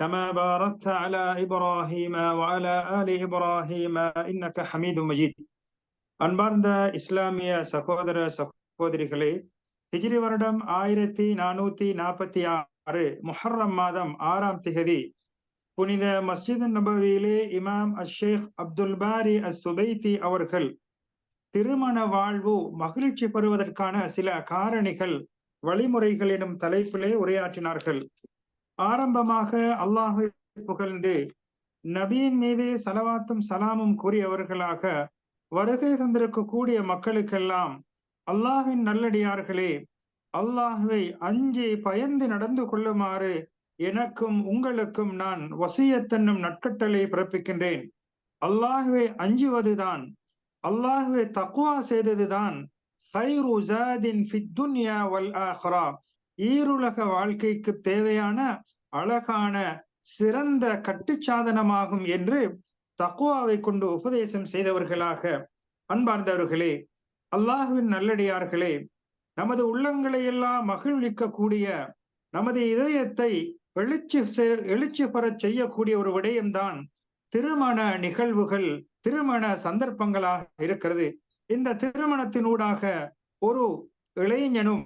كما باركت على إبراهيم وعلى آل إبراهيم إنك حميد مجيد அன்பார்ந்த இஸ்லாமிய சகோதர சகோதரிகளே ஹிஜ்ரி வருடம் ஆயிரத்தி நானூத்தி நாற்பத்தி ஆறு முஹர்ரம் மாதம் ஆறாம் திகதி புனித மஸ்ஜித் நபவியிலே இமாம் அஷேக் அப்துல் பாரி அஸ் சுபைத்தி அவர்கள் திருமண வாழ்வு மகிழ்ச்சி பெறுவதற்கான சில காரணிகள் வழிமுறைகள் எனும் தலைப்பிலே உரையாற்றினார்கள் ஆரம்பமாக அல்லாஹை புகழ்ந்து நபியின் மீது சலவாத்தும் சலாமும் கூறியவர்களாக வருகை தந்திருக்கக்கூடிய மக்களுக்கெல்லாம் அல்லாஹின் நல்லடியார்களே அல்லாஹுவை அஞ்சி பயந்து நடந்து கொள்ளுமாறு எனக்கும் உங்களுக்கும் நான் வசியத்தன்னும் நட்கட்டளை பிறப்பிக்கின்றேன். அல்லாஹுவை அஞ்சுவதுதான் அல்லாஹுவை தக்குவா செய்ததுதான் ஈருலக வாழ்க்கைக்கு தேவையான அழகான சிறந்த கட்டுச்சாதனமாகும் என்று தக்குவாவை கொண்டு உபதேசம் செய்தவர்களாக அன்பார்ந்தவர்களே அல்லாஹுவின் நல்லடியார்களே நமது உள்ளங்களை எல்லாம் மகிழ்விக்கக்கூடிய நமது இதயத்தை எழுச்சி எழுச்சி பெறச் செய்யக்கூடிய ஒரு விடயம்தான் திருமண நிகழ்வுகள் திருமண சந்தர்ப்பங்களாக இருக்கிறது. இந்த திருமணத்தினூடாக ஒரு இளைஞனும்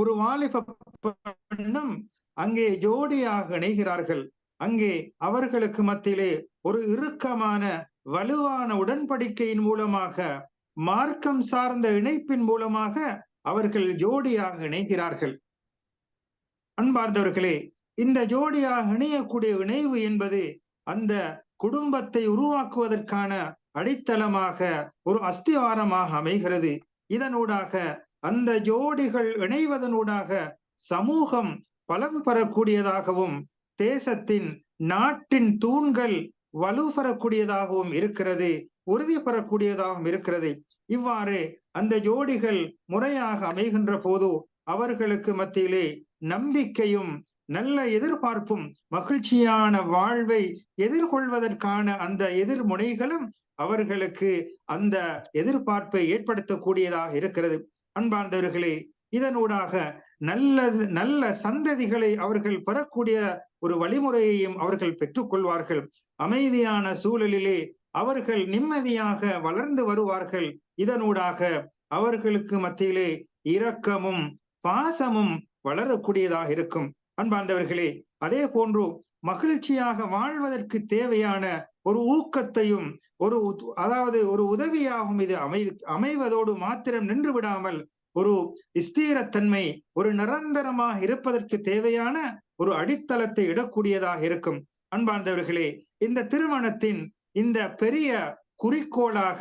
ஒரு வாலிப பெண்ணும் அங்கே ஜோடியாக இணைகிறார்கள். அங்கே அவர்களுக்கு மத்தியிலே ஒரு இறுக்கமான வலுவான உடன்படிக்கையின் மூலமாக மார்க்கம் சார்ந்த இணைப்பின் மூலமாக அவர்கள் ஜோடியாக இணைகிறார்கள். அன்பார்ந்தவர்களே இந்த ஜோடியாக இணையக்கூடிய இணைவு என்பது அந்த குடும்பத்தை உருவாக்குவதற்கான அடித்தளமாக ஒரு அஸ்திவாரமாக அமைகிறது. இதனூடாக அந்த ஜோடிகள் இணைவதனூடாக சமூகம் பலம் பெறக்கூடியதாகவும் தேசத்தின் நாட்டின் தூண்கள் வலு பெறக்கூடியதாகவும் இருக்கிறது உறுதி பெறக்கூடியதாகவும் இருக்கிறது. இவ்வாறு அந்த ஜோடிகள் முறையாக அமைகின்ற போது அவர்களுக்கு மத்தியிலே நம்பிக்கையும் நல்ல எதிர்பார்ப்பும் மகிழ்ச்சியான வாழ்வை எதிர்கொள்வதற்கான அந்த எதிர்முனைகளும் அவர்களுக்கு அந்த எதிர்பார்ப்பை ஏற்படுத்தக்கூடியதாக இருக்கிறது. அன்பார்ந்தவர்களே இதனூடாக நல்லது நல்ல சந்ததிகளை அவர்கள் பெறக்கூடிய ஒரு வழிமுறையையும் அவர்கள் பெற்றுக்கொள்வார்கள். அமைதியான சூழலிலே அவர்கள் நிம்மதியாக வளர்ந்து வருவார்கள். இதனூடாக அவர்களுக்கு மத்தியிலே இரக்கமும் பாசமும் வளரக்கூடியதாக இருக்கும். அன்பார்ந்தவர்களே அதே போன்று மகிழ்ச்சியாக வாழ்வதற்கு தேவையான ஒரு ஊக்கத்தையும் ஒரு அதாவது ஒரு உதவியாகவும் இது அமை அமைவதோடு மாத்திரம் நின்று விடாமல் ஒரு ஸ்தீரத்தன்மை ஒரு நிரந்தரமாக இருப்பதற்கு தேவையான ஒரு அடித்தளத்தை இடக்கூடியதாக இருக்கும். அன்பார்ந்தவர்களே இந்த திருமணத்தின் இந்த பெரிய குறிக்கோளாக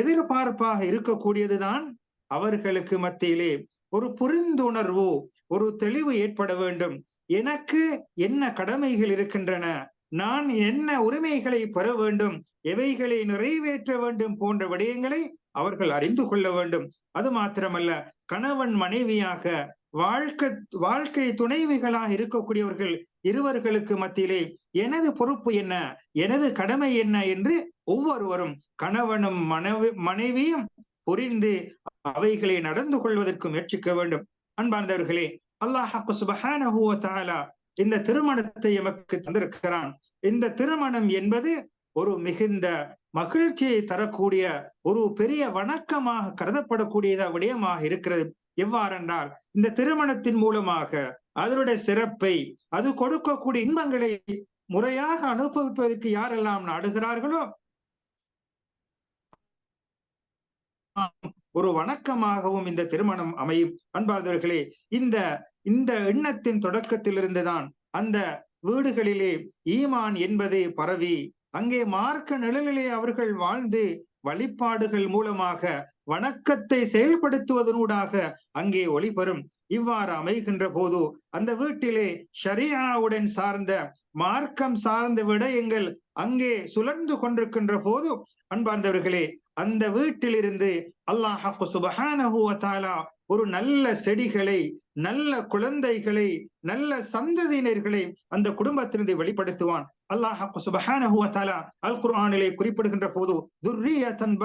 எதிர்பார்ப்பாக இருக்கக்கூடியதுதான் அவர்களுக்கு மத்தியிலே ஒரு புரிந்துணர்வு ஒரு தெளிவு ஏற்பட வேண்டும். எனக்கு என்ன கடமைகள் இருக்கின்றன? நான் என்ன உரிமைகளை பெற வேண்டும்? எவைகளை நிறைவேற்ற வேண்டும்? போன்ற விடயங்களை அவர்கள் அறிந்து கொள்ள வேண்டும். அது மாத்திரமல்ல கணவன் மனைவியாக வாழ்க்கை வாழ்க்கை துணைவிகளாக இருக்கக்கூடியவர்கள் இருவர்களுக்கு மத்தியிலே எனது பொறுப்பு என்ன? எனது கடமை என்ன? என்று ஒவ்வொருவரும் கணவனும் மனைவி மனைவியும் புரிந்து அவைகளை நடந்து கொள்வதற்கு முயற்சிக்க வேண்டும். அன்பார்ந்தவர்களே அல்லாஹ் சுபஹானஹுவ தாலா இந்த திருமணத்தை எமக்கு தந்திருக்கிறான். இந்த திருமணம் என்பது ஒரு மிகுந்த மகிழ்ச்சியை தரக்கூடிய ஒரு பெரிய வணக்கமாக கருதப்படக்கூடியத விடயமாக இருக்கிறது. எவ்வாறென்றால் இந்த திருமணத்தின் மூலமாக அதனுடைய சிறப்பை அது கொடுக்கக்கூடிய இன்பங்களை முறையாக அனுபவிப்பதற்கு யாரெல்லாம் நாடுகிறார்களோ ஒரு வணக்கமாகவும் இந்த திருமணம் அமையும். அன்பார்ந்தவர்களே இந்த இந்த எண்ணத்தின் தொடக்கத்திலிருந்துதான் அந்த வீடுகளிலே ஈமான் என்பது பரவி அங்கே மார்க்க நிழலிலே அவர்கள் வாழ்ந்து வழிபாடுகள் மூலமாக வணக்கத்தை செயல்படுத்துவதனூடாக அங்கே ஒளிபெறும் இவ்வாறு அமைகின்ற போது அந்த வீட்டிலே ஷரியாவுடன் சார்ந்த மார்க்கம் சார்ந்த விடயங்கள் அங்கே சுழன்று கொண்டிருக்கின்ற போது அன்பார்ந்தவர்களே அந்த வீட்டிலிருந்து அல்லாஹ் சுபஹானஹு தாலா ஒரு நல்ல செடிகளை நல்ல குழந்தைகளை நல்ல சந்ததியினர்களை அந்த குடும்பத்திலிருந்து வெளிப்படுத்துவான். அல்லாஹ் சுபஹானஹு அல் குர்ஆனிலே குறிப்பிடுகின்ற போது துர்ரியத்தன்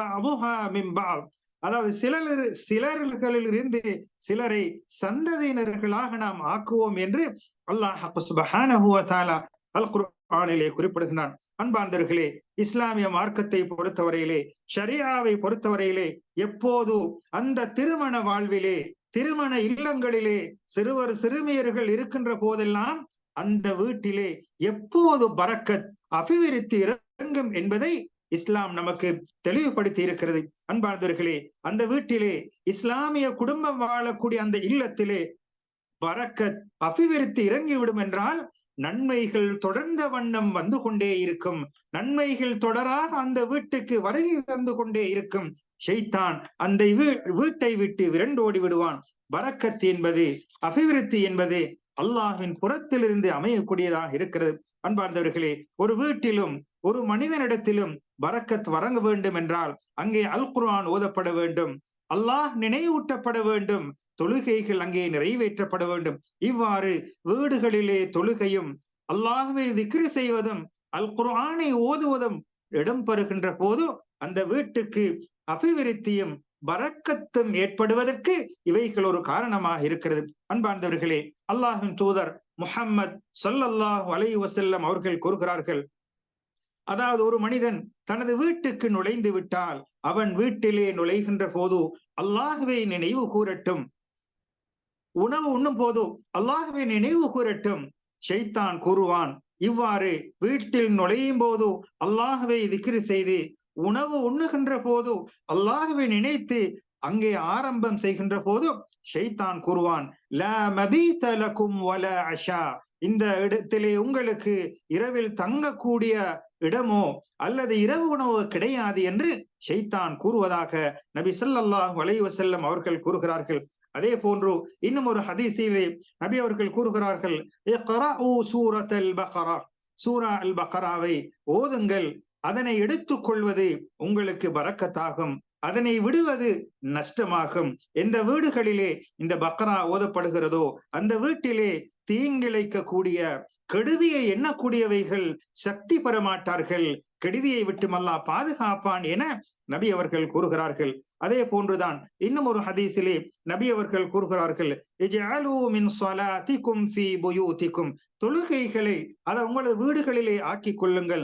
அதாவது சிலர் சிலர்களிலிருந்து சிலரை சந்ததியினர்களாக நாம் ஆக்குவோம் என்று அல்லாஹ் சுபஹானஹு தாலா அல் குர்ஆனிலே குறிப்பிடுகிறான் அன்பாந்தர்களே இஸ்லாமிய மார்க்கத்தை பொறுத்தவரையிலே ஷரியாவை பொறுத்தவரையிலே எப்போது அந்த திருமண வாழ்விலே திருமண இல்லங்களிலே சிறுவர் சிறுமியர்கள் இருக்கின்ற போதெல்லாம் அந்த வீட்டிலே எப்போது பறக்கத் அபிவிருத்தி இறங்கும் என்பதை இஸ்லாம் நமக்கு தெளிவுபடுத்தி இருக்கிறது. அன்பார்ந்தவர்களே அந்த வீட்டிலே இஸ்லாமிய குடும்பம் வாழக்கூடிய அந்த இல்லத்திலே பறக்கத் அபிவிருத்தி இறங்கிவிடும் என்றால் நன்மைகள் தொடர்ந்த வண்ணம் வந்து கொண்டே இருக்கும். நன்மைகள் தொடராக அந்த வீட்டுக்கு வருகை தந்து கொண்டே இருக்கும். செய்தான் அந்த வீட்டை விட்டு விரண்டோடி விடுவான் வரக்கத்து என்பது அபிவிருத்தி என்பது அல்லாஹின் புறத்திலிருந்து அமையக்கூடியதாக இருக்கிறது. அன்பார்ந்தவர்களே ஒரு வீட்டிலும் ஒரு மனிதனிடத்திலும் பரக்கத் வரங்க வேண்டும் என்றால் அங்கே அல் குர்ஆன் ஓதப்பட வேண்டும். அல்லாஹ் நினைவூட்டப்பட வேண்டும். தொழுகைகள் அங்கே நிறைவேற்றப்பட வேண்டும். இவ்வாறு வீடுகளிலே தொழுகையும் அல்லாஹுவை திக்ரு செய்வதும் அல் குர்ஆனை ஓதுவதும் இடம்பெறுகின்ற போது அந்த வீட்டுக்கு அபிவிருத்தியும் பறக்கத்தும் ஏற்படுவதற்கு இவைகள் ஒரு காரணமாக இருக்கிறது. அன்பார்ந்தவர்களே அல்லாஹின் தூதர் முஹம்மத் சொல்லல்லாஹ் அலை வசல்லம் அவர்கள் கூறுகிறார்கள் அதாவது ஒரு மனிதன் தனது வீட்டுக்கு நுழைந்து விட்டால் அவன் வீட்டிலே நுழைகின்ற போது அல்லாகவே நினைவு கூறட்டும் உணவு உண்ணும் போது அல்லாஹுவை நினைவு கூறட்டும் ஷைத்தான் கூறுவான் இவ்வாறு வீட்டில் நுழையும் போது அல்லாகவே திக்ரு செய்து உணவு உண்ணுகின்ற போது அல்லாஹுவை நினைத்து அங்கே ஆரம்பம் செய்கின்ற போது ஷைத்தான் கூறுவான் இந்த இடத்திலே உங்களுக்கு இரவில் தங்கக்கூடிய இடமோ அல்லது இரவு உணவு கிடையாது என்று ஷைத்தான் கூறுவதாக நபி சொல்லல்லாஹ் வலைவசல்லம் அவர்கள் கூறுகிறார்கள். அதே போன்று இன்னும் ஒரு ஹதீஸிலே நபி அவர்கள் கூறுகிறார்கள் சூரா அல் பக்ராவை ஓதுங்கள். அதனை எடுத்துக் கொள்வது உங்களுக்கு பறக்கத்தாகும். அதனை விடுவது நஷ்டமாகும். எந்த வீடுகளிலே இந்த பக்ரா ஓதப்படுகிறதோ அந்த வீட்டிலே தீங்கிழைக்கக்கூடிய கெடுதியை எண்ணக்கூடியவைகள் சக்தி பெற மாட்டார்கள் கெடுதியை விட்டு மல்லா பாதுகாப்பான் என நபி அவர்கள் கூறுகிறார்கள். அதே போன்றுதான் இன்னும் ஒரு ஹதீஸிலே நபி அவர்கள் கூறுகிறார்கள். தொழுகைகளை அதை உங்களது வீடுகளிலே ஆக்கிக் கொள்ளுங்கள்.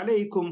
அலைக்கும்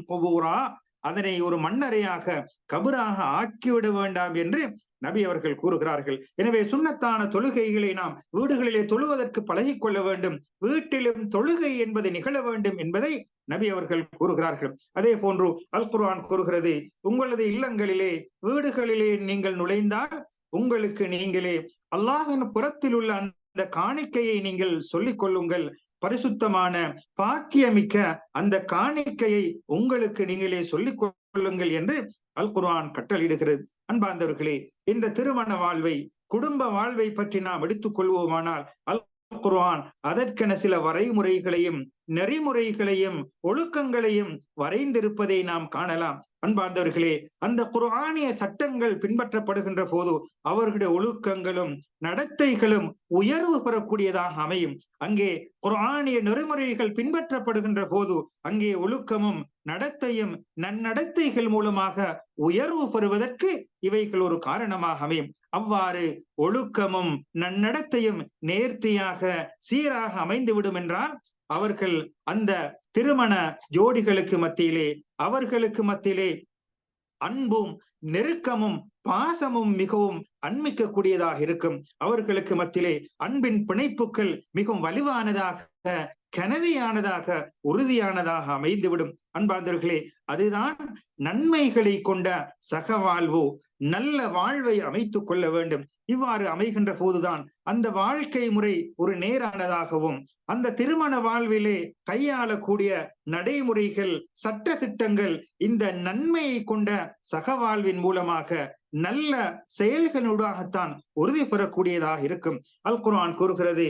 அதனை ஒரு மண்ணறையாக கபராக ஆக்கிவிட வேண்டாம் என்று நபி அவர்கள் கூறுகிறார்கள். எனவே சுண்ணத்தான தொழுகைகளை நாம் வீடுகளிலே தொழுவதற்கு பழகிக்கொள்ள வேண்டும். வீட்டிலும் தொழுகை என்பது நிகழ வேண்டும் என்பதை நபி அவர்கள் கூறுகிறார்கள். அதே போன்று அல் குர்ஆன் கூறுகிறது உங்களது இல்லங்களிலே வீடுகளிலே நீங்கள் நுழைந்தால் உங்களுக்கு நீங்களே அல்லாஹின் புறத்தில் உள்ள அந்த காணிக்கையை நீங்கள் சொல்லிக் கொள்ளுங்கள். பரிசுத்தமான பாக்கியமிக்க அந்த காணிக்கையை உங்களுக்கு நீங்களே சொல்லிக் கொள்ளுங்கள் என்று அல் குர்ஆன் கட்டளிடுகிறது அன்பார்ந்தவர்களே இந்த திருமண வாழ்வை குடும்ப வாழ்வை பற்றி நாம் எடுத்துக் கொள்வோமானால் அல் குர்ஆன் அதற்கென சில வரைமுறைகளையும் நெறிமுறைகளையும் ஒழுக்கங்களையும் வரைந்திருப்பதை நாம் காணலாம். அன்பார்ந்தவர்களே அந்த குரானிய சட்டங்கள் பின்பற்றப்படுகின்ற போது அவர்களுடைய ஒழுக்கங்களும் நடத்தைகளும் உயர்வு பெறக்கூடியதாக அமையும். அங்கே குரானிய நெறிமுறைகள் பின்பற்றப்படுகின்ற போது அங்கே ஒழுக்கமும் நடத்தையும் நன்னடத்தைகள் மூலமாக உயர்வு பெறுவதற்கு இவைகள் ஒரு காரணமாக அமையும். அவ்வாறு ஒழுக்கமும் நன்னடத்தையும் நேர்த்தியாக சீராக அமைந்துவிடும் என்றால் அவர்கள் அந்த திருமண ஜோடிகளுக்கு மத்தியிலே அவர்களுக்கு மத்தியிலே அன்பும் நெருக்கமும் பாசமும் மிகவும் அண்மிக்கக்கூடியதாக இருக்கும். அவர்களுக்கு மத்தியிலே அன்பின் பிணைப்புகள் மிகவும் வலுவானதாக கனதியானதாக உறுதியானதாக அமைந்துவிடும். அன்பார்ந்தவர்களே அதுதான் நன்மைகளை கொண்ட சக வாழ்வு நல்ல வாழ்வை அமைத்துக் கொள்ள வேண்டும். இவ்வாறு அமைகின்ற போதுதான் அந்த வாழ்க்கை முறை ஒரு நேரானதாகவும் அந்த திருமண வாழ்விலே கையாளக்கூடிய நடைமுறைகள் சட்ட திட்டங்கள் இந்த நன்மையை கொண்ட சக வாழ்வின் மூலமாக நல்ல செயல்களூடாகத்தான் உறுதி பெறக்கூடியதாக இருக்கும். அல் குரான் கூறுகிறது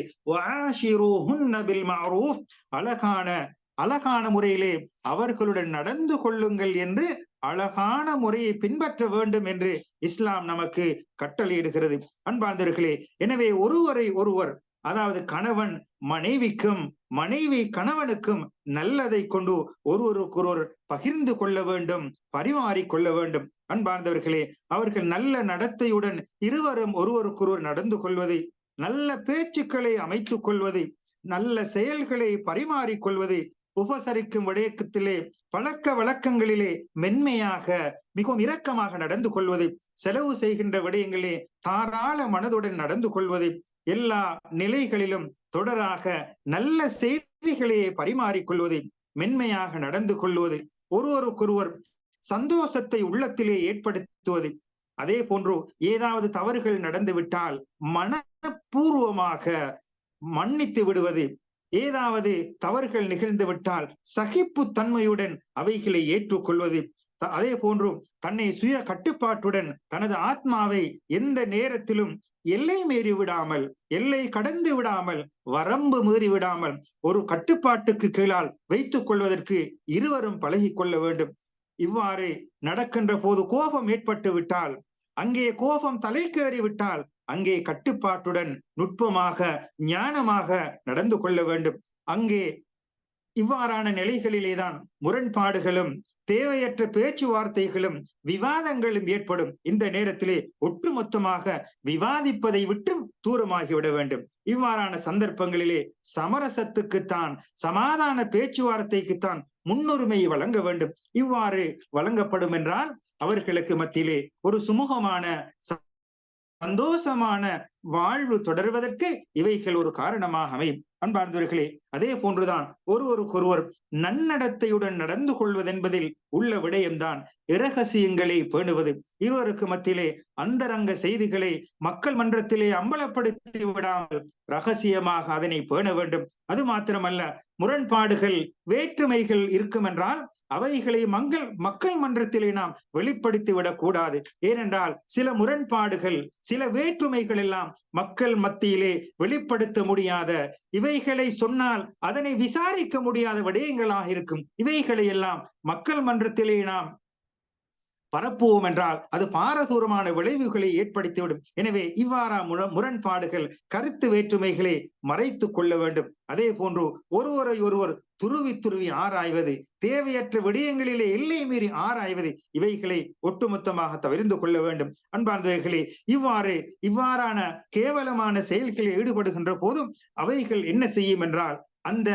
அழகான அழகான முறையிலே அவர்களுடன் நடந்து கொள்ளுங்கள் என்று அழகான முறையை பின்பற்ற வேண்டும் என்று இஸ்லாம் நமக்கு கட்டளையிடுகிறது. அன்பார்ந்தர்களே எனவே ஒருவரை ஒருவர் அதாவது கணவன் மனைவிக்கும் மனைவி கணவனுக்கும் நல்லதை கொண்டு ஒருவருக்கொருவர் பகிர்ந்து கொள்ள வேண்டும் பரிமாறிக்கொள்ள வேண்டும். அன்பார்ந்தவர்களே அவர்கள் நல்ல நடத்தையுடன் இருவரும் ஒருவருக்கொருவர் நடந்து கொள்வது நல்ல பேச்சுக்களை அமைத்துக் கொள்வது நல்ல செயல்களை பரிமாறிக்கொள்வது உபசரிக்கும் விடயக்கத்திலே பழக்க வழக்கங்களிலே மென்மையாக மிகவும் இரக்கமாக நடந்து கொள்வது செலவு செய்கின்ற விடயங்களே தாராள மனதுடன் நடந்து கொள்வது எல்லா நிலைகளிலும் தொடராக நல்ல செய்திகளை பரிமாறிக்கொள்வது மென்மையாக நடந்து கொள்வது ஒருவருக்கொருவர் சந்தோஷத்தை உள்ளத்திலே ஏற்படுத்துவது. அதே போன்று ஏதாவது தவறுகள் நடந்துவிட்டால் மனப்பூர்வமாக மன்னித்து விடுவது ஏதாவது தவறுகள் நிகழ்ந்து விட்டால் சகிப்பு தன்மையுடன் அவைகளை ஏற்றுக்கொள்வது. அதே போன்று தன்னை சுய கட்டுப்பாட்டுடன் தனது ஆத்மாவை எந்த நேரத்திலும் எல்லை மீறி விடாமல் எல்லை கடந்து விடாமல் வரம்பு மீறி விடாமல் ஒரு கட்டுப்பாட்டுக்கு கீழால் வைத்துக் கொள்வதற்கு இருவரும் பழகி கொள்ள வேண்டும். இவ்வாறு நடக்கின்ற போது கோபம் ஏற்பட்டு விட்டால் அங்கே கோபம் தலைக்கேறி விட்டால் அங்கே கட்டுப்பாட்டுடன் நுட்பமாக ஞானமாக நடந்து கொள்ள வேண்டும். அங்கே இவ்வாறான நிலைகளிலேதான் முரண்பாடுகளும் தேவையற்ற பேச்சுவார்த்தைகளும் விவாதங்களும் ஏற்படும். இந்த நேரத்திலே ஒட்டுமொத்தமாக விவாதிப்பதை விட்டும் தூரமாகிவிட வேண்டும். இவ்வாறான சந்தர்ப்பங்களிலே சமரசத்துக்குத்தான் சமாதான பேச்சுவார்த்தைக்குத்தான் முன்னுரிமை வழங்க வேண்டும். இவ்வாறு வழங்கப்படும் என்றால் அவர்களுக்கு மத்தியிலே ஒரு சுமூகமான சந்தோஷமான வாழ்வு தொடர்வதற்கு இவைகள் ஒரு காரணமாக அமையும் அன்பார்ந்தவர்களே அதே போன்றுதான் ஒருவருக்கொருவர் நன்னடத்தையுடன் நடந்து கொள்வதென்பதில் உள்ள விடயம்தான் இரகசியங்களை பேணுவது. இருவருக்கு மத்தியிலே அந்தரங்க செய்திகளை மக்கள் மன்றத்திலே அம்பலப்படுத்தி விடாமல் ரகசியமாக அதனை பேண வேண்டும். அது மாத்திரமல்ல முரண்பாடுகள் வேற்றுமைகள் இருக்கும் என்றால் அவைகளை மங்கள் மக்கள் மன்றத்திலே நாம் வெளிப்படுத்தி விடக்கூடாது. ஏனென்றால் சில முரண்பாடுகள் சில வேற்றுமைகள் எல்லாம் மக்கள் மத்தியிலே வெளிப்படுத்த முடியாத இவைகளை சொன்னால் அதனை விசாரிக்க முடியாத விடயங்களாக இருக்கும். இவைகளை எல்லாம் மக்கள் மன்றத்திலே நாம் பரப்புவோம் என்றால் அது பாரதூரமான விளைவுகளை ஏற்படுத்திவிடும். எனவே இவ்வாறா முரண்பாடுகள் கருத்து வேற்றுமைகளை மறைத்து கொள்ள வேண்டும். அதே போன்று ஒருவரை ஒருவர் துருவி துருவி ஆராய்வது தேவையற்ற விடயங்களிலே எல்லை மீறி ஆராய்வது இவைகளை ஒட்டுமொத்தமாக தவிர்ந்து கொள்ள வேண்டும். அன்பார்ந்தவர்களே இவ்வாறு இவ்வாறான கேவலமான செயல்களில் ஈடுபடுகின்ற போதும் அவைகள் என்ன செய்யும் என்றால் அந்த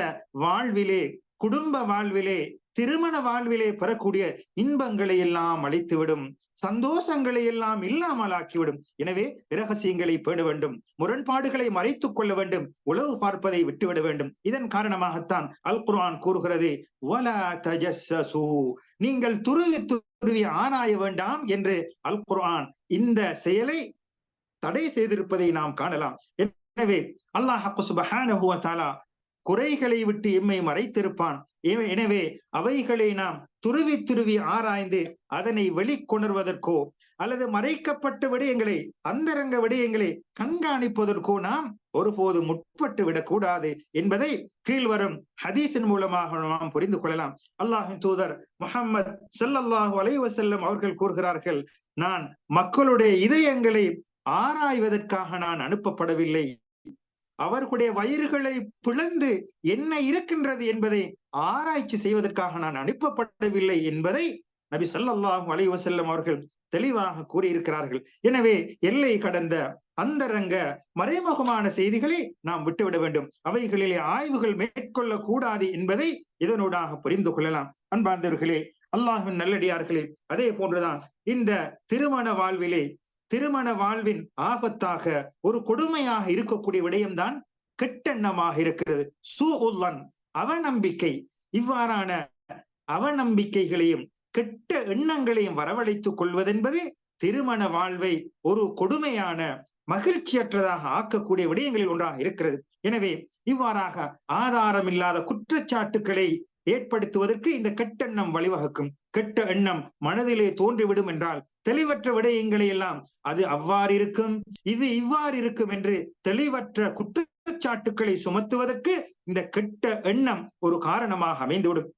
வாழ்விலே குடும்ப வாழ்விலே திருமண வாழ்விலே பெறக்கூடிய இன்பங்களை எல்லாம் அழித்துவிடும் சந்தோஷங்களை எல்லாம் இல்லாமல் ஆக்கிவிடும். எனவே இரகசியங்களை பேண வேண்டும் முரண்பாடுகளை மறைத்துக் கொள்ள வேண்டும் உளவு பார்ப்பதை விட்டுவிட வேண்டும். இதன் காரணமாகத்தான் அல் குர்ஆன் கூறுகிறது நீங்கள் துருவி துருவி ஆராய வேண்டாம் என்று அல் குர்ஆன் இந்த செயலை தடை செய்திருப்பதை நாம் காணலாம். எனவே அல்லாஹ் சுபஹானஹுவ தாலா குறைகளை விட்டு எம்மை மறைத்திருப்பான். எனவே அவைகளை நாம் துருவி துருவி ஆராய்ந்து அதனை வெளிக்கொணர்வதற்கோ அல்லது மறைக்கப்பட்ட விடயங்களை அந்தரங்க விடயங்களை கண்காணிப்பதற்கோ நாம் ஒருபோது முற்பட்டு விடக்கூடாது என்பதை கீழ்வரும் ஹதீஸின் மூலமாக நாம் புரிந்து கொள்ளலாம். அல்லாஹின் தூதர் முகமது சல்லல்லாஹு அலைவசல்லம் அவர்கள் கூறுகிறார்கள் நான் மக்களுடைய இதயங்களை ஆராய்வதற்காக நான் அனுப்பப்படவில்லை. அவர்களுடைய வயிறுகளை பிளந்து என்ன இருக்கின்றது என்பதை ஆராய்ச்சி செய்வதற்காக நான் அனுப்பப்படவில்லை என்பதை நபி சொல்லாஹும் அலை வசல்லம் அவர்கள் தெளிவாக கூறியிருக்கிறார்கள். எனவே எல்லை கடந்த அந்தரங்க மறைமுகமான செய்திகளை நாம் விட்டுவிட வேண்டும். அவைகளிலே ஆய்வுகள் மேற்கொள்ள கூடாது என்பதை இதனூடாக புரிந்து கொள்ளலாம். அன்பார்ந்தவர்களே அல்லாஹின் நல்லடியார்களே அதே போன்றுதான் இந்த திருமண வாழ்விலே திருமண வாழ்வின் ஆபத்தாக ஒரு கொடுமையாக இருக்கக்கூடிய விடயம்தான் கெட்டெண்ணமாக இருக்கிறது. சூ உல்லன் அவநம்பிக்கை. இவ்வாறான அவநம்பிக்கைகளையும் கெட்ட எண்ணங்களையும் வரவழைத்துக் கொள்வதென்பது திருமண வாழ்வை ஒரு கொடுமையான மகிழ்ச்சியற்றதாக ஆக்கக்கூடிய விடயங்களில் ஒன்றாக இருக்கிறது. எனவே இவ்வாறாக ஆதாரம் இல்லாத குற்றச்சாட்டுக்களை ஏற்படுத்துவதற்கு இந்த கெட்டெண்ணம் வழிவகுக்கும். கெட்ட எண்ணம் மனதிலே தோன்றிவிடும் என்றால் தெளிவற்ற விடயங்களை எல்லாம் அது அவ்வாறு இருக்கும் இது இவ்வாறு இருக்கும் என்று தெளிவற்ற குற்றச்சாட்டுக்களை சுமத்துவதற்கு இந்த கெட்ட எண்ணம் ஒரு காரணமாக அமைந்துவிடும்.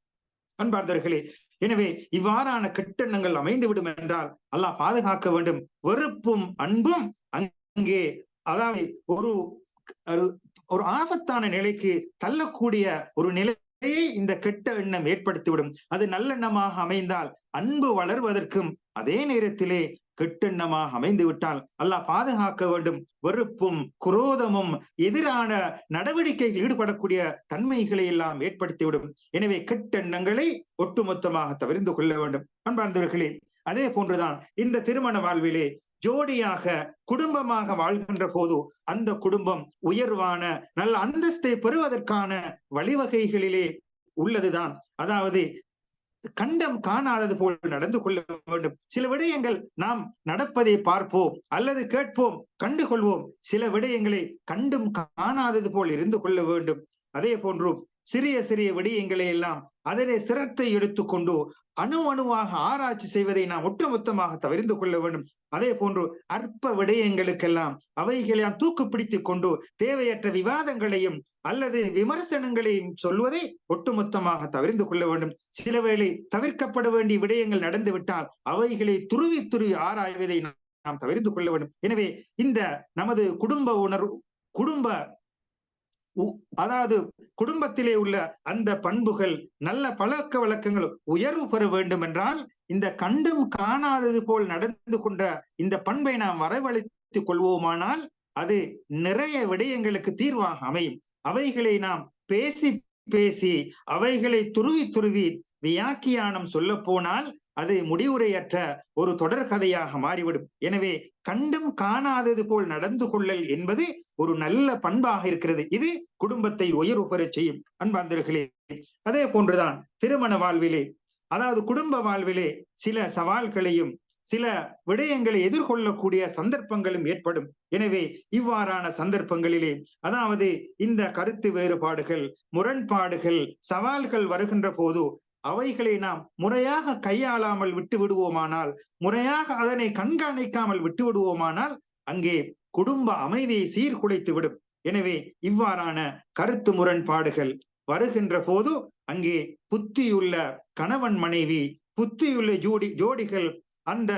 அன்பார்ந்தர்களே எனவே இவ்வாறான கெட்டெண்ணங்கள் அமைந்துவிடும் என்றால் அல்லாஹ் பாதுகாக்க வேண்டும். வெறுப்பும் அன்பும் அங்கே அதாவது ஒரு ஒரு ஆபத்தான நிலைக்கு தள்ளக்கூடிய ஒரு நிலையை இந்த கெட்ட எண்ணம் ஏற்படுத்திவிடும். அது நல்லெண்ணமாக அமைந்தால் அன்பு வளர்வதற்கும் அதே நேரத்திலே கெட்டெண்ணமாக அமைந்து விட்டால் அல்லாஹ் பாதுகாக்க வேண்டும். வெறுப்பும் குரோதமும் எதிரான நடவடிக்கைகள் ஈடுபடக்கூடிய தன்மைகளை எல்லாம் ஏற்படுத்திவிடும். எனவே கெட்டெண்ணங்களை ஒட்டுமொத்தமாக தவிர்த்து கொள்ள வேண்டும். அன்பார்ந்தவர்களே அதே போன்றுதான் இந்த திருமண வாழ்விலே ஜோடியாக குடும்பமாக வாழ்கின்ற போது அந்த குடும்பம் உயர்வான நல்ல அந்தஸ்தை பெறுவதற்கான வழிவகைகளிலே உள்ளதுதான். அதாவது கண்டம் காணாதது போல் நடந்து கொள்ள வேண்டும். சில விடயங்கள் நாம் நடப்பதை பார்ப்போம் அல்லது கேட்போம் கண்டு கொள்வோம் சில விடயங்களை கண்டும் காணாதது போல் இருந்து கொள்ள வேண்டும். அதே போன்று சிறிய சிறிய விடயங்களை எல்லாம் அதனை சிரத்தை எடுத்துக்கொண்டு அணு அணுவாக ஆராய்ச்சி செய்வதை நாம் ஒட்டுமொத்தமாக தவிர்த்து கொள்ள வேண்டும். அதே போன்று அற்ப விடயங்களுக்கெல்லாம் அவைகளாம் தூக்கு பிடித்துக் கொண்டு தேவையற்ற விவாதங்களையும் அல்லது விமர்சனங்களையும் சொல்வதை ஒட்டுமொத்தமாக தவிர்த்து கொள்ள வேண்டும். சில வேளை தவிர்க்கப்பட வேண்டிய விடயங்கள் நடந்துவிட்டால் அவைகளை துருவி துருவி ஆராய்வதை நாம் தவிர்த்து கொள்ள வேண்டும். எனவே இந்த நமது குடும்ப உணர்வு குடும்ப அதாவது குடும்பத்திலே உள்ள அந்த பண்புகள் நல்ல பழக்க வழக்கங்கள் உயர்வு பெற வேண்டும் என்றால் இந்த கண்டும் காணாதது போல் நடந்து கொண்ட இந்த பண்பை நாம் வரவழைத்துக் கொள்வோமானால் அது நிறைய விடயங்களுக்கு தீர்வாக அமையும். அவைகளை நாம் பேசி பேசி அவைகளை துருவி துருவி வியாக்கியானம் சொல்ல போனால் அது முடிவுரையற்ற ஒரு தொடர் கதையாக மாறிவிடும். எனவே கண்டும் காணாதது போல் நடந்து கொள்ளல் என்பது ஒரு நல்ல பண்பாக இருக்கிறது. இது குடும்பத்தை உயர்வு பெறச் செய்யும் அன்பார்ந்தர்களே அதே போன்றுதான் திருமண வாழ்விலே. அதாவது குடும்ப வாழ்விலே சில சவால்களையும் சில விடயங்களை எதிர்கொள்ளக்கூடிய சந்தர்ப்பங்களும் ஏற்படும். எனவே இவ்வாறான சந்தர்ப்பங்களிலே அதாவது இந்த கருத்து வேறுபாடுகள் முரண்பாடுகள் சவால்கள் வருகின்ற போது அவைகளை நாம் முறையாக கையாளாமல் விட்டு விடுவோமானால் முறையாக அதனை கண்காணிக்காமல் விட்டு விடுவோமானால் அங்கே குடும்ப அமைதியை சீர்குலைத்து விடும். எனவே இவ்வாறான கருத்து முரண்பாடுகள் வருகின்ற போது அங்கே புத்தியுள்ள கணவன் மனைவி புத்தியுள்ள ஜோடி ஜோடிகள் அந்த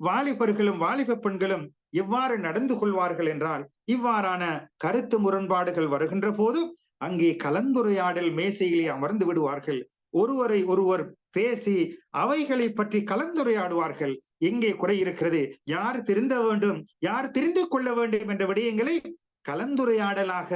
வாலிபர்களும் வாலிப பெண்களும் எவ்வாறு நடந்து கொள்வார்கள் என்றால் இவ்வாறான கருத்து முரண்பாடுகள் வருகின்ற போது அங்கே கலந்துரையாடல் மேசையிலே அமர்ந்து விடுவார்கள். ஒருவரை ஒருவர் பேசி அவைகளை பற்றி கலந்துரையாடுவார்கள். எங்கே குறை இருக்கிறது? யார் திருந்த வேண்டும்? யார் தெரிந்து கொள்ள வேண்டும் என்ற விடயங்களை கலந்துரையாடலாக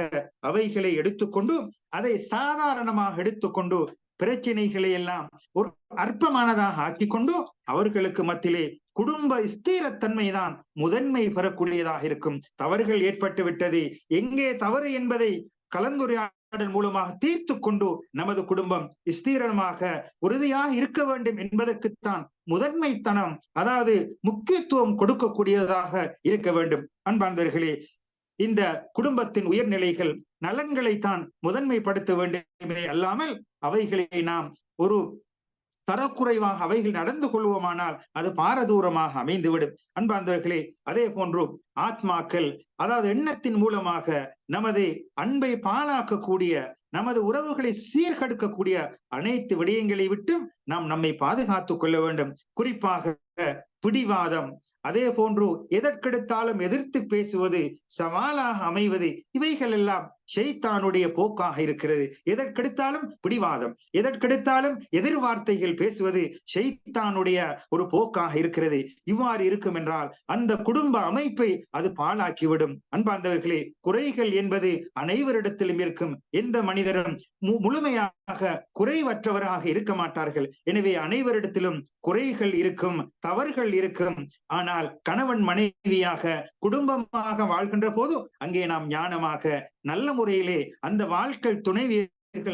அவைகளை எடுத்துக்கொண்டு அதை சாதாரணமாக எடுத்துக்கொண்டு பிரச்சனைகளை எல்லாம் ஒரு அற்பமானதாக ஆக்கி கொண்டு அவர்களுக்கு மத்தியிலே குடும்ப ஸ்திரத்தன்மைதான் முதன்மை பெறக்கூடியதாக இருக்கும். தவறுகள் ஏற்பட்டு விட்டது. எங்கே தவறு என்பதை கலந்துரையாடல் மூலமாக தீர்த்து கொண்டு நமது குடும்பம் ஸ்தீரமாக உறுதியாக இருக்க வேண்டும் என்பதற்குத்தான் முதன்மைத்தனம் அதாவது முக்கியத்துவம் கொடுக்கக்கூடியதாக இருக்க வேண்டும். அன்பாந்தர்களே இந்த குடும்பத்தின் உயர்நிலைகள் நலன்களை தான் முதன்மைப்படுத்த வேண்டுமே அல்லாமல் அவைகளை நாம் ஒரு தரக்குறைவாக அவைகள் நடந்து கொள்வோமானால் அது பாரதூரமாக அமைந்துவிடும். அன்பார்ந்தவர்களே அதே போன்று ஆத்மாக்கள் அதாவது எண்ணத்தின் மூலமாக நமது அன்பை பாழாக்கக்கூடிய நமது உறவுகளை சீர்கெடுக்கக்கூடிய அனைத்து விடயங்களை விட்டும் நாம் நம்மை பாதுகாத்துக் கொள்ள வேண்டும். குறிப்பாக பிடிவாதம் அதே போன்று எதற்கெடுத்தாலும் எதிர்த்து பேசுவது சவாலாக அமைவது இவைகள் எல்லாம் ஷெய்தானுடைய போக்காக இருக்கிறது. எதற்கெடுத்தாலும் பிடிவாதம். எதற்கெடுத்தாலும் எதிர்வார்த்தைகள் பேசுவது ஷெய்தானுடைய ஒரு போக்காக இருக்கிறது. இவ்வாறு இருக்கும் என்றால் அந்த குடும்ப அமைப்பை அது பாழாக்கிவிடும். அன்பார்ந்தவர்களே குறைகள் என்பது அனைவரிடத்திலும் இருக்கும். எந்த மனிதரும் முழுமையாக குறைவற்றவராக இருக்க மாட்டார்கள். எனவே அனைவரிடத்திலும் குறைகள் இருக்கும் தவறுகள் இருக்கும். ஆனால் கணவன் மனைவியாக குடும்பமாக வாழ்கின்ற போது அங்கே நாம் ஞானமாக நல்ல முறையிலே அந்த வாழ்க்கை துணைவியை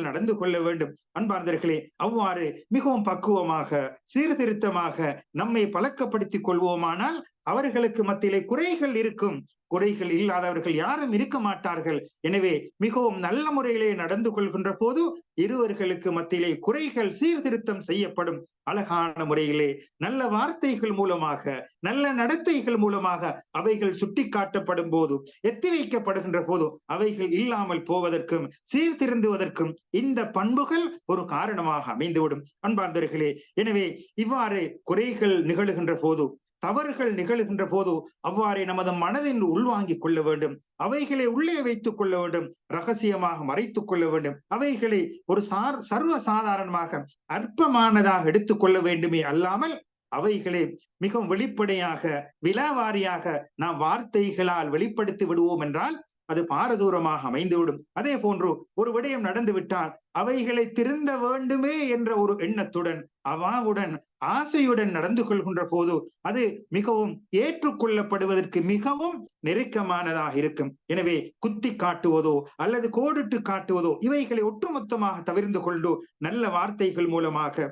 நடந்து கொள்ள வேண்டும். அன்பார்ந்தர்களே அவ்வாறு மிகவும் பக்குவமாக சீர்திருத்தமாக நம்மை பழக்கப்படுத்திக் கொள்வோமானால் அவர்களுக்கு மத்தியிலே குறைகள் இருக்கும். குறைகள் இல்லாதவர்கள் யாரும் இருக்க மாட்டார்கள். எனவே மிகவும் நல்ல முறையிலே நடந்து கொள்கின்ற போது இருவர்களுக்கு மத்தியிலே குறைகள் சீர்திருத்தம் செய்யப்படும். அழகான முறையிலே நல்ல வார்த்தைகள் மூலமாக நல்ல நடத்தைகள் மூலமாக அவைகள் சுட்டிக்காட்டப்படும் போது எத்தி வைக்கப்படுகின்ற போது அவைகள் இல்லாமல் போவதற்கும் சீர்திருந்துவதற்கும் இந்த பண்புகள் ஒரு காரணமாக அமைந்துவிடும். அன்பார்ந்தர்களே எனவே இவ்வாறு குறைகள் நிகழுகின்ற போது தவறுகள் நிகழ்கின்ற போது அவ்வாறே நமது மனதில் உள்வாங்கிக் கொள்ள வேண்டும். அவைகளை உள்ளே வைத்துக் கொள்ள வேண்டும். ரகசியமாக மறைத்துக் கொள்ள வேண்டும். அவைகளை ஒரு சார் சர்வ சாதாரணமாக அற்பமானதாக எடுத்துக் கொள்ள வேண்டுமே அல்லாமல் அவைகளை மிகவும் வெளிப்படையாக விலாவாரியாக நாம் வார்த்தைகளால் வெளிப்படுத்தி விடுவோம் என்றால் அது பாரதூரமாக அமைந்துவிடும். அதே போன்று ஒரு விடயம் நடந்துவிட்டால் அவைகளை திருந்த வேண்டுமே என்ற ஒரு எண்ணத்துடன் அவாவுடன் ஆசையுடன் நடந்து கொள்கின்ற போது அது மிகவும் ஏற்றுக்கொள்ளப்படுவதற்கு மிகவும் நெருக்கமானதாக இருக்கும். எனவே குத்தி காட்டுவதோ அல்லது கோடிட்டு காட்டுவதோ இவைகளை ஒட்டுமொத்தமாக தவிர்ந்து கொண்டு நல்ல வார்த்தைகள் மூலமாக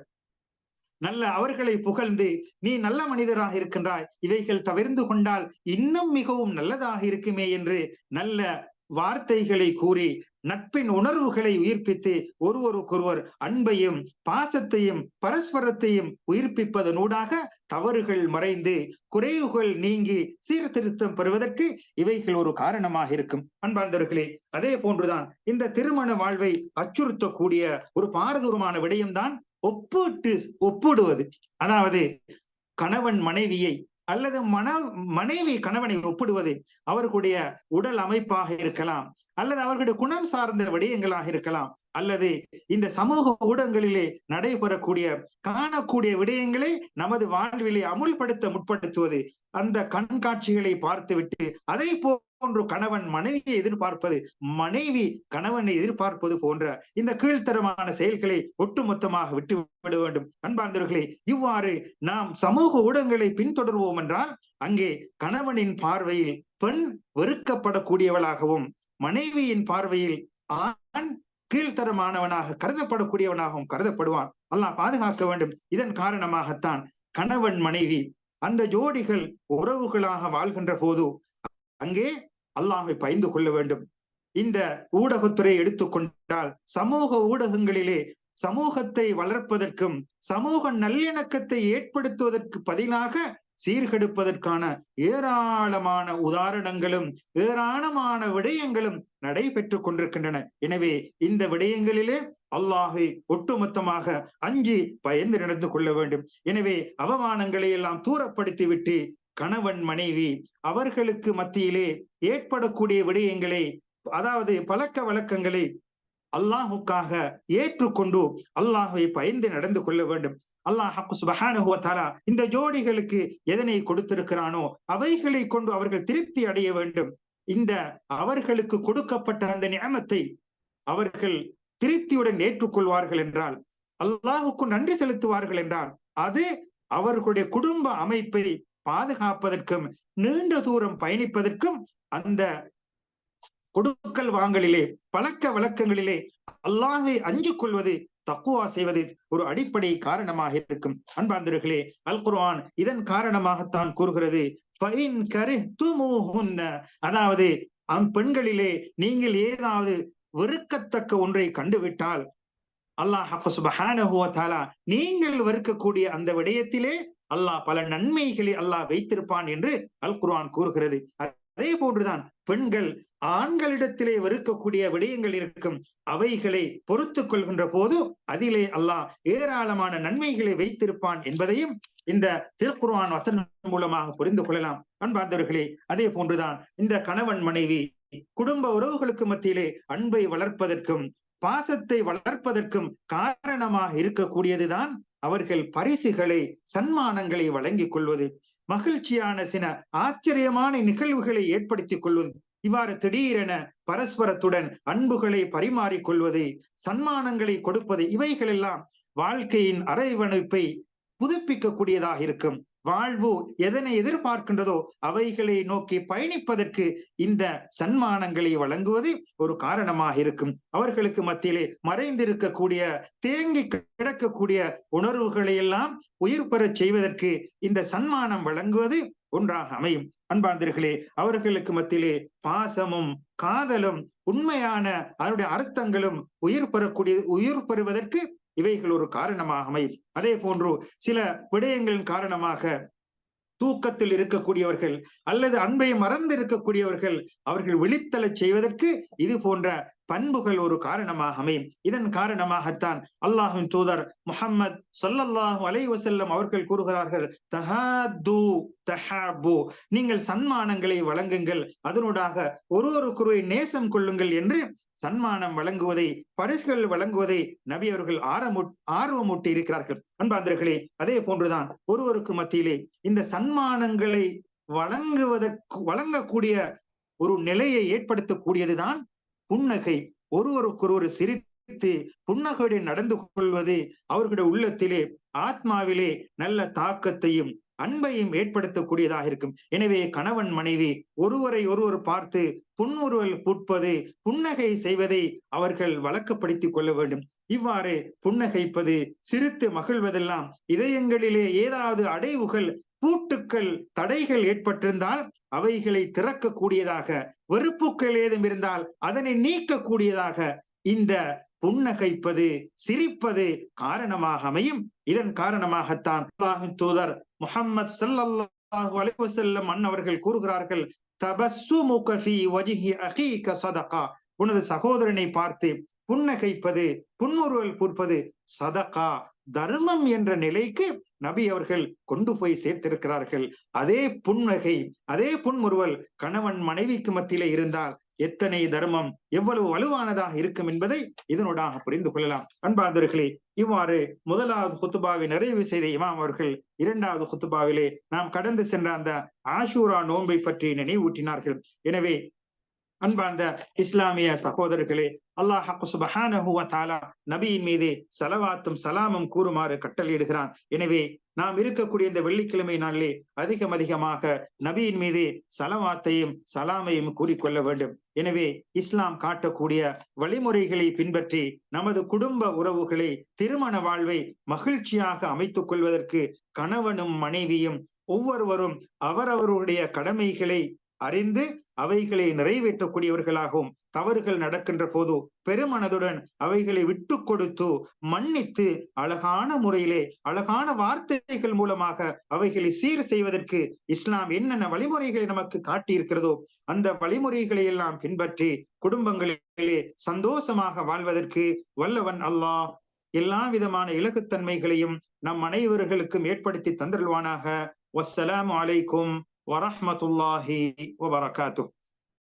நல்ல அவர்களை புகழ்ந்து நீ நல்ல மனிதராக இருக்கின்றாய். இவைகள் தவிர்ந்து கொண்டால் இன்னும் மிகவும் நல்லதாக இருக்குமே என்று நல்ல வார்த்தைகளை கூறி நட்பின் உணர்வுகளை உயிர்ப்பித்து ஒருவருக்கொருவர் அன்பையும் பாசத்தையும் பரஸ்பரத்தையும் உயிர்ப்பிப்பதனூடாக தவறுகள் மறைந்து குறைவுகள் நீங்கி சீர்திருத்தம் பெறுவதற்கு இவைகள் ஒரு காரணமாக இருக்கும். அன்பார்ந்தவர்களே அதே போன்றுதான் இந்த திருமண வாழ்வை அச்சுறுத்தக்கூடிய ஒரு பாரதூரமான விடயம்தான் ஒப்பிட்டு ஒப்பிடுவது. அதாவது கணவன் மனைவியை அல்லது மன மனைவி கணவனை ஒப்பிடுவது அவர்களுடைய உடல் அமைப்பாக இருக்கலாம் அல்லது அவர்களுடைய குணம் சார்ந்த விடயங்களாக இருக்கலாம் அல்லது இந்த சமூக ஊடகங்களிலே நடைபெறக்கூடிய காணக்கூடிய விடயங்களை நமது வாழ்விலே அமுல்படுத்த முற்படுத்துவது. அந்த கண்காட்சிகளை பார்த்துவிட்டு அதை போன்று கணவன் மனைவியை எதிர்பார்ப்பது மனைவி கணவனை எதிர்பார்ப்பது போன்ற இந்த கீழ்த்தரமான செயல்களை ஒட்டுமொத்தமாக விட்டு விட வேண்டும். அன்பார்ந்தவர்களே இவ்வாறு நாம் சமூக ஊடகங்களை பின்தொடர்வோம் என்றால் அங்கே கணவனின் பார்வையில் பெண் வெறுக்கப்படக்கூடியவளாகவும் மனைவியின் பார்வையில் ஆண் கீழ்த்தரமானவனாக கருதப்படக்கூடியவனாகவும் கருதப்படுவான். அல்லாஹ் பாதுகாக்க வேண்டும். இதன் காரணமாகத்தான் கணவன் மனைவி அந்த ஜோடிகள் உறவுகளாக வாழ்கின்ற போது அங்கே அல்லாஹை பயந்து கொள்ள வேண்டும். இந்த ஊடகத்துறை எடுத்துக்கொண்டால் சமூக ஊடகங்களிலே சமூகத்தை வளர்ப்பதற்கும் சமூக நல்லிணக்கத்தை ஏற்படுத்துவதற்கு பதிலாக சீர்கெடுப்பதற்கான ஏராளமான உதாரணங்களும் ஏராளமான விடயங்களும் நடைபெற்றுக் கொண்டிருக்கின்றன. எனவே இந்த விடயங்களிலே அல்லாஹை ஒட்டுமொத்தமாக அஞ்சி பயந்து நடந்து கொள்ள வேண்டும். எனவே அவமானங்களை எல்லாம் தூரப்படுத்திவிட்டு கணவன் மனைவி அவர்களுக்கு மத்தியிலே ஏற்படக்கூடிய விடயங்களை அதாவது பழக்க வழக்கங்களை அல்லாஹுக்காக ஏற்றுக்கொண்டு அல்லாஹை பயந்து நடந்து கொள்ள வேண்டும். அல்லாஹ் சுபஹானுவத்தாரா இந்த ஜோடிகளுக்கு எதனை கொடுத்திருக்கிறானோ அவைகளை கொண்டு அவர்கள் திருப்தி அடைய வேண்டும். இந்த அவர்களுக்கு கொடுக்கப்பட்ட அந்த நியமத்தை அவர்கள் திருப்தியுடன் ஏற்றுக்கொள்வார்கள் என்றால் அல்லாஹுக்கு நன்றி செலுத்துவார்கள் என்றால் அது அவர்களுடைய குடும்ப அமைப்பை பாதுகாப்பதற்கும் நீண்ட தூரம் பயணிப்பதற்கும் அந்த கொடுக்கல் வாங்கலிலே பழக்க வழக்கங்களிலே அல்லாஹை அஞ்சு கொள்வது தக்குவா செய்வது ஒரு அடிப்படை காரணமாக இருக்கும். அன்பார்ந்தர்களே அல் குர்ஆன் இதன் காரணமாகத்தான் கூறுகிறது. அதாவது பெண்களிலே நீங்கள் ஏதாவது வெறுக்கத்தக்க ஒன்றை கண்டுவிட்டால் அல்லாஹ் நீங்கள் வெறுக்கக்கூடிய அந்த விடயத்திலே அல்லாஹ் பல நன்மைகளை அல்லாஹ் வைத்திருப்பான் என்று அல் குர்ஆன் கூறுகிறது. அதே போன்றுதான் பெண்கள் ஆண்களிடத்திலே வெறுக்கக்கூடிய விடயங்கள் இருக்கும். அவைகளை பொறுத்து கொள்கின்ற போது அதிலே அல்லாஹ் ஏராளமான நன்மைகளை வைத்திருப்பான் என்பதையும் இந்த திருக்குர்ஆன் வசனம் மூலமாக புரிந்து கொள்ளலாம். அன்பார்ந்தவர்களே அதே போன்றுதான் இந்த கணவன் மனைவி குடும்ப உறவுகளுக்கு மத்தியிலே அன்பை வளர்ப்பதற்கும் பாசத்தை வளர்ப்பதற்கும் காரணமாக இருக்கக்கூடியதுதான் அவர்கள் பரிசுகளை சன்மானங்களை வழங்கிக் கொள்வது. மகிழ்ச்சியான சில ஆச்சரியமான நிகழ்வுகளை ஏற்படுத்திக் கொள்வது. இவ்வாறு திடீரென பரஸ்பரத்துடன் அன்புகளை பரிமாறிக்கொள்வது சன்மானங்களை கொடுப்பது இவைகளெல்லாம் வாழ்க்கையின் அரைவணைப்பை புதுப்பிக்கக்கூடியதாக இருக்கும். வாழ்வு எதனை எதிர்பார்க்கின்றதோ அவைகளை நோக்கி பயணிப்பதற்கு இந்த சன்மானங்களை வழங்குவது ஒரு காரணமாக இருக்கும். அவர்களுக்கு மத்தியிலே மறைந்திருக்கக்கூடிய தேங்கி கிடக்கக்கூடிய உணர்வுகளை எல்லாம் உயிர் பெறச் செய்வதற்கு இந்த சன்மானம் வழங்குவது ஒன்றாக அமையும். அன்பாந்தர்களே அவர்களுக்கு மத்தியிலே பாசமும் காதலும் உண்மையான அதனுடைய அர்த்தங்களும் உயிர் பெறக்கூடிய உயிர் பெறுவதற்கு இவைகள் ஒரு காரணமாக அமையும். அதே போன்று சில விடயங்களின் காரணமாக தூக்கத்தில் இருக்கக்கூடியவர்கள் அல்லது அன்பை மறந்து இருக்கக்கூடியவர்கள் அவர்கள் விழித்தலச் செய்வதற்கு இது போன்ற பண்புகள் ஒரு காரணமாக அமையும். இதன் காரணமாகத்தான் அல்லாஹின் தூதர் முஹம்மத் சொல்லல்லாஹு அலை வசல்லம் அவர்கள் கூறுகிறார்கள் தஹாது தஹாபு. நீங்கள் சன்மானங்களை வழங்குங்கள் அதனூடாக ஒரு ஒரு குருவை நேசம் கொள்ளுங்கள் என்று சன்மானம் வழங்குவதை பரிசுகள் வழங்குவதை நபி அவர்கள் ஆரமு ஆர்வமூட்டி இருக்கிறார்கள் அன்பாந்தர்களே அதே போன்றுதான் ஒருவருக்கு மத்தியிலே இந்த சன்மானங்களை வழங்குவதற்கு வழங்கக்கூடிய ஒரு நிலையை ஏற்படுத்தக்கூடியதுதான் புன்னகை. ஒருவருக்கொருவர் சிரித்து புன்னகையுடன் நடந்து கொள்வது அவர்களுடைய உள்ளத்திலே ஆத்மாவிலே நல்ல தாக்கத்தையும் அன்பையும் ஏற்படுத்தக்கூடியதாக இருக்கும். எனவே கணவன் மனைவி ஒருவரை ஒருவர் பார்த்து புன்னுருவல் பூட்பது புன்னகை செய்வதை அவர்கள் வழக்கப்படுத்திக் கொள்ள வேண்டும். இவ்வாறு புன்னகைப்பது சிரித்து மகிழ்வதெல்லாம் இதயங்களிலே ஏதாவது அடைவுகள் பூட்டுக்கள் தடைகள் ஏற்பட்டிருந்தால் அவைகளை திறக்கக்கூடியதாக வெறுப்புக்கள் ஏதும் இருந்தால் அதனை நீக்கக்கூடியதாக இந்த புன்னகைப்பது சிரிப்பது காரணமாக அமையும். இதன் காரணமாகத்தான் தூதர் முகம்மது சல்லல்லாஹு அலைஹி வஸல்லம் அன்னவர்கள் கூறுகிறார்கள் தபஸ்ஸுமுக முகஃபி வஜிஹி அகீக சதகா. உனது சகோதரனை பார்த்து புன்னகைப்பது புன்முறுவல் பூர்ப்பது சதகா தர்மம் என்ற நிலைக்கு நபி அவர்கள் கொண்டு போய் சேர்த்திருக்கிறார்கள். அதே புன்னகை அதே புன்முறுவல் கணவன் மனைவிக்கு மத்தியிலே இருந்தால் எத்தனை தர்மம் எவ்வளவு வலுவானதாக இருக்கும் என்பதை இதனூடாக புரிந்து கொள்ளலாம். அன்பார்ந்தவர்களே இவ்வாறு முதலாவது குத்துபாவை நிறைவு செய்த இமாம் அவர்கள் இரண்டாவது குத்துபாவிலே நாம் கடந்து சென்ற அந்த ஆஷூரா நோன்பை பற்றி நினைவூட்டினார்கள். எனவே அன்பார்ந்த இஸ்லாமிய சகோதரர்களே அல்லாஹ் சுபஹானஹுவ தாலா நபியின் மீது செலவாத்தும் சலாமும் கூறுமாறு கட்டளையிடுகிறான். எனவே நாம் இருக்கக்கூடிய இந்த வெள்ளிக்கிழமை நாளிலே அதிகம் அதிகமாக நபியின் மீது சலவாத்தையும் சலாமையும் கூறிக்கொள்ள வேண்டும். எனவே இஸ்லாம் காட்டக்கூடிய வழிமுறைகளை பின்பற்றி நமது குடும்ப உறவுகளை திருமண வாழ்வை மகிழ்ச்சியாக அமைத்துக் கொள்வதற்கு கணவனும் மனைவியும் ஒவ்வொருவரும் அவரவருடைய கடமைகளை அறிந்து அவைகளை நிறைவேற்றக்கூடியவர்களாகவும் தவறுகள் நடக்கின்ற போது பெருமனதுடன் அவைகளை விட்டு கொடுத்து மன்னித்து அழகான முறையிலே அழகான வார்த்தைகள் மூலமாக அவைகளை சீர் செய்வதற்கு இஸ்லாம் என்னென்ன வழிமுறைகளை நமக்கு காட்டியிருக்கிறதோ அந்த வழிமுறைகளை எல்லாம் பின்பற்றி குடும்பங்களிலே சந்தோஷமாக வாழ்வதற்கு வல்லவன் அல்லாஹ். எல்லா விதமான இலகுத்தன்மைகளையும் நம் அனைவர்களுக்கும் ஏற்படுத்தி தந்தருள்வானாக. வசலாம் அலைக்கும். ورحمة الله وبركاته.